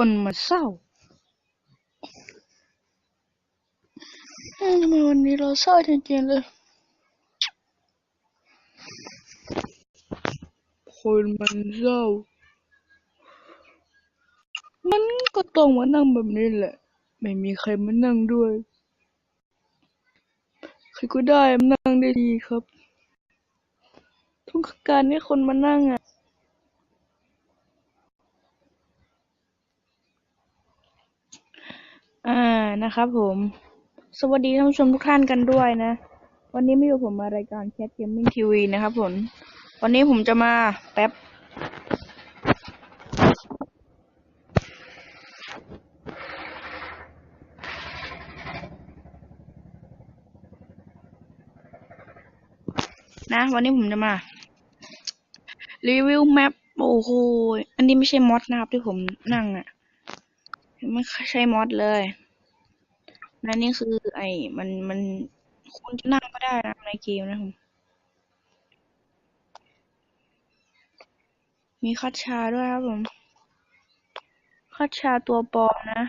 มันเศร้าอืมทำไมวันนี้เราเศร้าจริงๆเลย คนมันเศร้า มันก็ต้องมานั่งแบบนี้แหละ ไม่มีใครมานั่งด้วย ใครก็ได้มานั่งได้ดีครับ ทุกการที่คนมานั่งอะ อ่า นะครับผม สวัสดีท่านผู้ชมทุกท่านกันด้วยนะ วันนี้ไม่อยู่ผมมารายการ Cat Gaming TV นะครับผม วันนี้ผมจะมาแป๊บ นะ วันนี้ผมจะมา รีวิวแมปโอ้โห อันนี้ไม่ใช่มอดนะครับที่ผมนั่งอะ่ะ ไม่ใช่มอดเลย นั่นนี่คือ ไอ้มันมันคุณจะนั่งก็ได้นะในเกมนะผมมีคัดชาด้วยครับผม คัดชาตัวปลอมนะ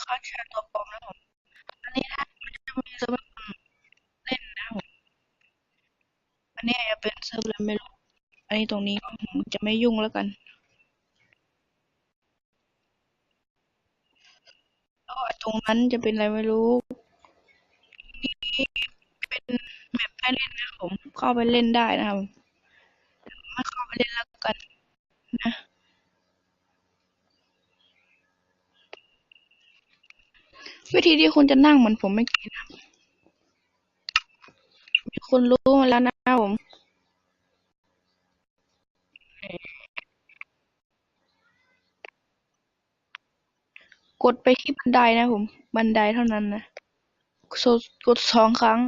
คัดชาตัวปลอมนะผม อันนี้นะมันจะมีเซิร์ฟเล่นนะผม อันนี้จะเป็นเซิร์ฟอะไรไม่รู้ อันนี้ตรงนี้ผมจะไม่ยุ่งแล้วกันแล้วตรงนั้นจะเป็นอะไรไม่รู้นี่เป็นแมปให้เล่นนะผม เข้าไปเล่นได้นะครับไม่เข้าไปเล่นแล้วกันนะวิธีที่คุณจะนั่งเหมือนผมไม่กี้นะมีคนรู้มาแล้วนะผม กดไปที่บันไดนะผม บันไดเท่านั้นนะกดสองครั้ง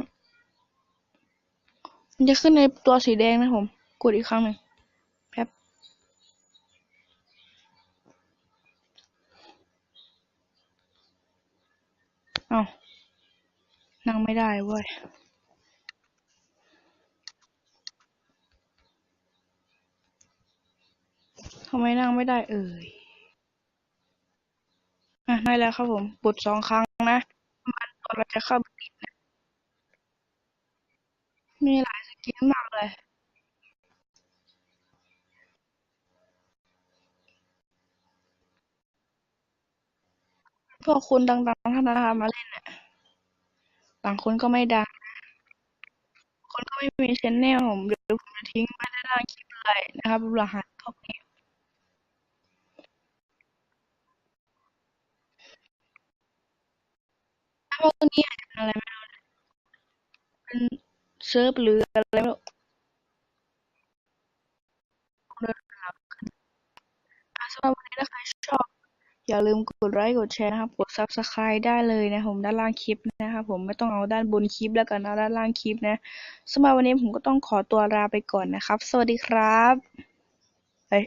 มันจะขึ้นในตัวสีแดงนะผม กดอีกครั้งหนึ่งแป๊บเอ้านั่งไม่ได้เว้ยทำไมนั่งไม่ได้เอ่ย อะได้แล้วครับผมกดสองครั้งนะมันตัวเราจะเข้าไปติดนะมีหลายสกินมากเลยพวกคุณดังๆท่านนะคะมาเล่นน่ะบางคนก็ไม่ดัง คนก็ไม่มีชแนลผมเดี๋ยวผมจะทิ้งไว้ด้านล่างคลิปเลยนะครับรหัสพวกนี้ถ้า พวกนี้อะเป็นอะไรไม่รู้เป็นเซิร์ฟหรืออะไรไม่รู้เดินหาสำหรับวันนี้ถ้าใครชอบ อย่าลืมกดไลค์กดแชร์นะครับ กด Subscribe ได้เลยนะผมด้านล่างคลิปนะครับผมไม่ต้องเอาด้านบนคลิปแล้วกันเอาด้านล่างคลิปนะสำหรับวันนี้ผมก็ต้องขอตัวลาไปก่อนนะครับ สวัสดีครับเฮ้ย